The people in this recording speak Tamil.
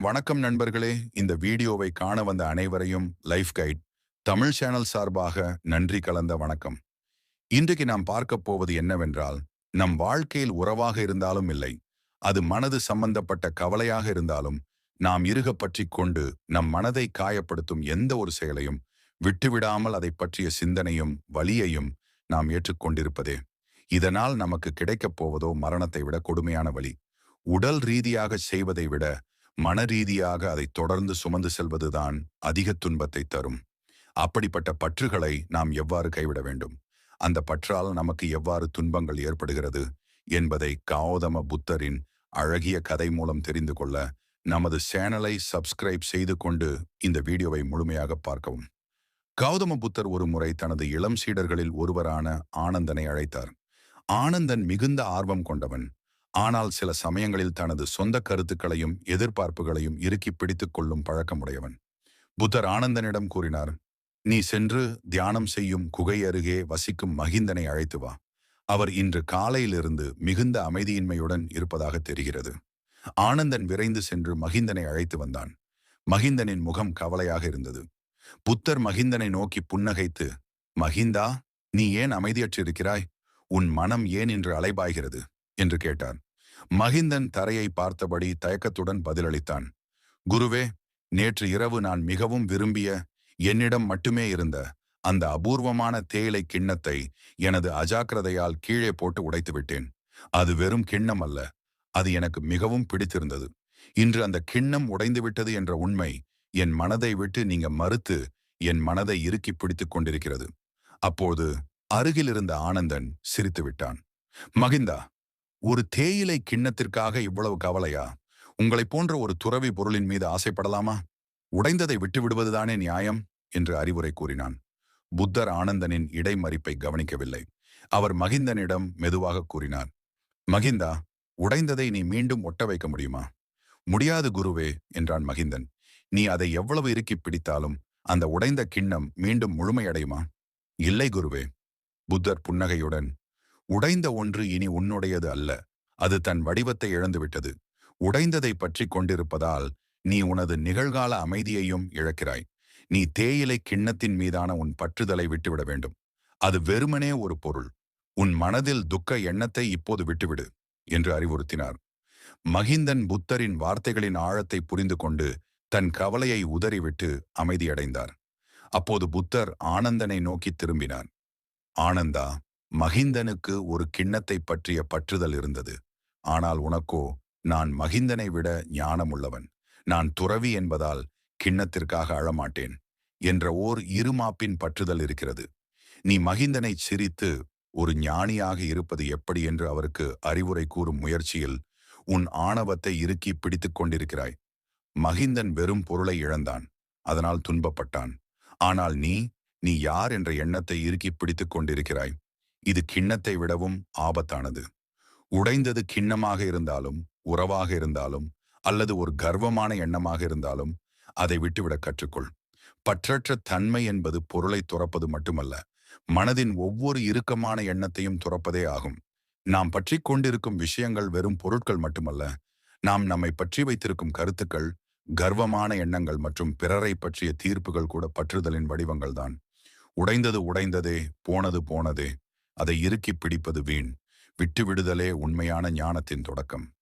வணக்கம் நண்பர்களே. இந்த வீடியோவை காண வந்த அனைவரையும் லைஃப் கைட் தமிழ் சேனல் சார்பாக நன்றி கலந்த வணக்கம். இன்றைக்கு நாம் பார்க்க போவது என்னவென்றால் நம் வாழ்க்கையில் உறவாக இருந்தாலும் இல்லை அது மனது சம்பந்தப்பட்ட கவலையாக இருந்தாலும் நாம் இருக பற்றி கொண்டு நம் மனதை காயப்படுத்தும் எந்த ஒரு செயலையும் விட்டுவிடாமல் அதை பற்றிய சிந்தனையும் வலியையும் நாம் ஏற்றுக்கொண்டிருப்பதே. இதனால் நமக்கு கிடைக்கப் போவதோ மரணத்தை விட கொடுமையான வழி. உடல் ரீதியாக செய்வதை விட மனரீதியாக அதை தொடர்ந்து சுமந்து செல்வதுதான் அதிக துன்பத்தை தரும். அப்படிப்பட்ட பற்றுகளை நாம் எவ்வாறு கைவிட வேண்டும்? அந்த பற்றால் நமக்கு எவ்வாறு துன்பங்கள் ஏற்படுகிறது என்பதை கௌதம புத்தரின் அழகிய கதை மூலம் தெரிந்து கொள்ள நமது சேனலை சப்ஸ்கிரைப் செய்து கொண்டு இந்த வீடியோவை முழுமையாக பார்க்கவும். கௌதம புத்தர் ஒரு முறை தனது இளம் சீடர்களில் ஒருவரான ஆனந்தனை அழைத்தார். ஆனந்தன் மிகுந்த ஆர்வம் கொண்டவன். ஆனால் சில சமயங்களில் தனது சொந்த கருத்துக்களையும் எதிர்பார்ப்புகளையும் இறுக்கி பிடித்துக் கொள்ளும் பழக்கமுடையவன். புத்தர் ஆனந்தனிடம் கூறினார் நீ சென்று தியானம் செய்யும் குகை அருகே வசிக்கும் மகிந்தனை அழைத்து வா. அவர் இன்று காலையிலிருந்து மிகுந்த அமைதியின்மையுடன் இருப்பதாக தெரிகிறது. ஆனந்தன் விரைந்து சென்று மகிந்தனை அழைத்து வந்தான். மகிந்தனின் முகம் கவலையாக இருந்தது. புத்தர் மகிந்தனை நோக்கி புன்னகைத்து மகிந்தா நீ ஏன் அமைதியற்றிருக்கிறாய்? உன் மனம் ஏன் இன்று அலைபாய்கிறது? என்று கேட்டார் மகிந்தன் தரையை பார்த்தபடி தயக்கத்துடன் பதிலளித்தான். குருவே நேற்று இரவு நான் மிகவும் விரும்பிய என்னிடம் மட்டுமே இருந்த அந்த அபூர்வமான தேயிலை கிண்ணத்தை எனது அஜாக்கிரதையால் கீழே போட்டு உடைத்து விட்டேன். அது வெறும் கிண்ணம் அல்ல அது எனக்கு மிகவும் பிடித்திருந்தது. இன்று அந்த கிண்ணம் உடைந்துவிட்டது என்ற உண்மை என் மனதை விட்டு நீங்க மறுத்து என் மனதை இறுக்கி பிடித்துக் கொண்டிருக்கிறது. அப்போது அருகிலிருந்த ஆனந்தன் சிரித்து விட்டான். மகிந்தா ஒரு தேயிலை கிண்ணத்திற்காக இவ்வளவு கவலையா? உங்களை போன்ற ஒரு துறவி பொருளின் மீது ஆசைப்படலாமா? உடைந்ததை விட்டுவிடுவதுதானே நியாயம்? என்று அறிவுரை கூறினான். புத்தர் ஆனந்தனின் இடைமறிப்பை கவனிக்கவில்லை. அவர் மகிந்தனிடம் மெதுவாக கூறினார். மகிந்தா உடைந்ததை நீ மீண்டும் ஒட்ட வைக்க முடியுமா? முடியாது குருவே என்றான் மகிந்தன். நீ அதை எவ்வளவு இறுக்கி பிடித்தாலும் அந்த உடைந்த கிண்ணம் மீண்டும் முழுமையடையுமா? இல்லை குருவே புத்தர் புன்னகையுடன் உடைந்த ஒன்று இனி உன்னுடையது அல்ல. அது தன் வடிவத்தை இழந்துவிட்டது. உடைந்ததை பற்றி கொண்டிருப்பதால் நீ உனது நிகழ்கால அமைதியையும் இழக்கிறாய். நீ தேயிலை கிண்ணத்தின் மீதான உன் பற்றுதலை விட்டுவிட வேண்டும். அது வெறுமனே ஒரு பொருள். உன் மனதில் துக்க எண்ணத்தை இப்போது விட்டுவிடு என்று அறிவுறுத்தினார். மகிந்தன் புத்தரின் வார்த்தைகளின் ஆழத்தை புரிந்து கொண்டு தன் கவலையை உதறிவிட்டு அமைதியடைந்தார். அப்போது புத்தர் ஆனந்தனை நோக்கி திரும்பினார். ஆனந்தா மகிந்தனுக்கு ஒரு கிண்ணத்தை பற்றிய பற்றுதல் இருந்தது. ஆனால் உனக்கோ நான் மகிந்தனை விட ஞானமுள்ளவன். நான் துறவி என்பதால் கிண்ணத்திற்காக அழமாட்டேன் என்ற ஓர் இருமாப்பின் பற்றுதல் இருக்கிறது. நீ மகிந்தனை சிரித்து ஒரு ஞானியாக இருப்பது எப்படி? என்று அவருக்கு அறிவுரை கூறும் முயற்சியில் உன் ஆணவத்தை இறுக்கி பிடித்துக் கொண்டிருக்கிறாய். மகிந்தன் வெறும் பொருளை இழந்தான். அதனால் துன்பப்பட்டான். ஆனால் நீ நீ யார் என்ற எண்ணத்தை இறுக்கி பிடித்துக் கொண்டிருக்கிறாய்? இது கிண்ணத்தை விடவும் ஆபத்தானது. உடைந்தது கிண்ணமாக இருந்தாலும் உறவாக இருந்தாலும் அல்லது ஒரு கர்வமான எண்ணமாக இருந்தாலும் அதை விட்டுவிட கற்றுக்கொள். பற்றற்ற தன்மை என்பது பொருளை துறப்பது மட்டுமல்ல மனதின் ஒவ்வொரு இறுக்கமான எண்ணத்தையும் துறப்பதே ஆகும். நாம் பற்றி கொண்டிருக்கும் விஷயங்கள் வெறும் பொருட்கள் மட்டுமல்ல நாம் நம்மை பற்றி வைத்திருக்கும் கருத்துக்கள் கர்வமான எண்ணங்கள் மற்றும் பிறரை பற்றிய தீர்ப்புகள் கூட பற்றுதலின் வடிவங்கள்தான். உடைந்தது உடைந்ததே போனது போனதே அதை இறுக்கி பிடிப்பது வீண். விட்டு விடுதலே உண்மையான ஞானத்தின் தொடக்கம்.